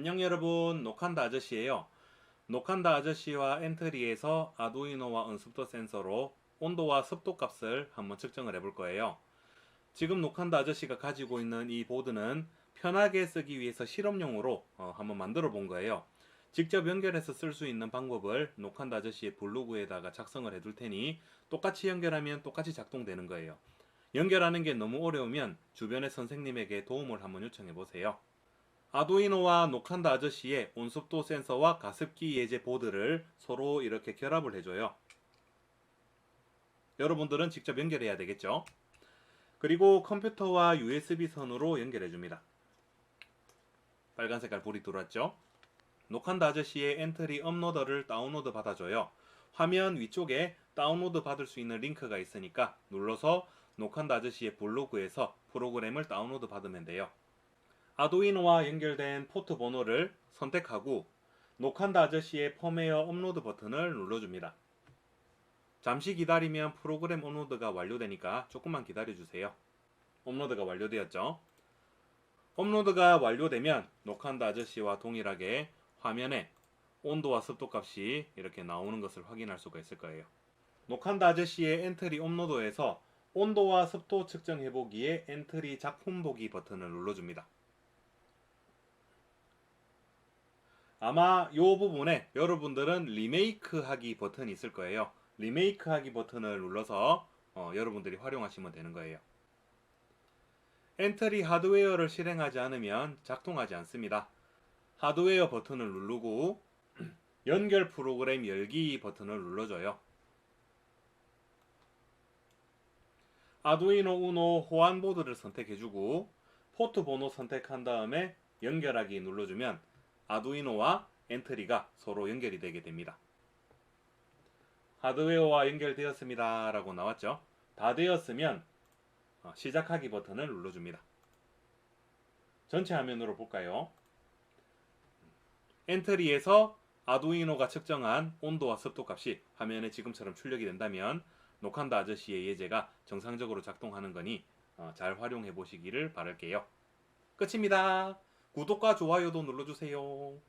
안녕 여러분 녹한다 아저씨예요. 녹한다 아저씨와 엔트리에서 아두이노와 은습도 센서로 온도와 습도 값을 한번 측정을 해볼 거예요. 지금 녹한다 아저씨가 가지고 있는 이 보드는 편하게 쓰기 위해서 실험용으로 어, 한번 만들어 본 거예요. 직접 연결해서 쓸 수 있는 방법을 녹한다 아저씨의 블로그에다가 작성을 해 둘 테니 똑같이 연결하면 똑같이 작동되는 거예요. 연결하는 게 너무 어려우면 주변의 선생님에게 도움을 한번 요청해 보세요. 아두이노와 녹한다 아저씨의 온습도 센서와 가습기 예제 보드를 서로 이렇게 결합을 해줘요. 여러분들은 직접 연결해야 되겠죠? 그리고 컴퓨터와 USB 선으로 연결해 줍니다. 빨간 색깔 불이 들어왔죠? 녹한다 아저씨의 엔트리 업로더를 다운로드 받아줘요. 화면 위쪽에 다운로드 받을 수 있는 링크가 있으니까 눌러서 녹한다 아저씨의 블로그에서 프로그램을 다운로드 받으면 돼요. 아두이노와 연결된 포트 번호를 선택하고 녹한다 아저씨의 펌웨어 업로드 버튼을 눌러줍니다. 잠시 기다리면 프로그램 업로드가 완료되니까 조금만 기다려주세요. 업로드가 완료되었죠? 업로드가 완료되면 녹한다 아저씨와 동일하게 화면에 온도와 습도 값이 이렇게 나오는 것을 확인할 수가 있을 거예요. 녹한다 아저씨의 엔트리 업로드에서 온도와 습도 측정해보기에 엔트리 작품 보기 버튼을 눌러줍니다. 아마 이 부분에 여러분들은 리메이크 하기 버튼이 있을 거예요. 리메이크 하기 버튼을 눌러서 어, 여러분들이 활용하시면 되는 거예요. 엔트리 하드웨어를 실행하지 않으면 작동하지 않습니다. 하드웨어 버튼을 누르고 연결 프로그램 열기 버튼을 눌러줘요. 아두이노 우노 호환 보드를 선택해주고 포트 번호 선택한 다음에 연결하기 눌러주면 아두이노와 엔트리가 서로 연결이 되게 됩니다. 하드웨어와 연결되었습니다. 라고 나왔죠. 다 되었으면 어, 시작하기 버튼을 눌러줍니다. 전체 화면으로 볼까요? 엔트리에서 아두이노가 측정한 온도와 습도 값이 화면에 지금처럼 출력이 된다면 녹한다 아저씨의 예제가 정상적으로 작동하는 거니 어, 잘 활용해 보시기를 바랄게요. 끝입니다. 구독과 좋아요도 눌러주세요.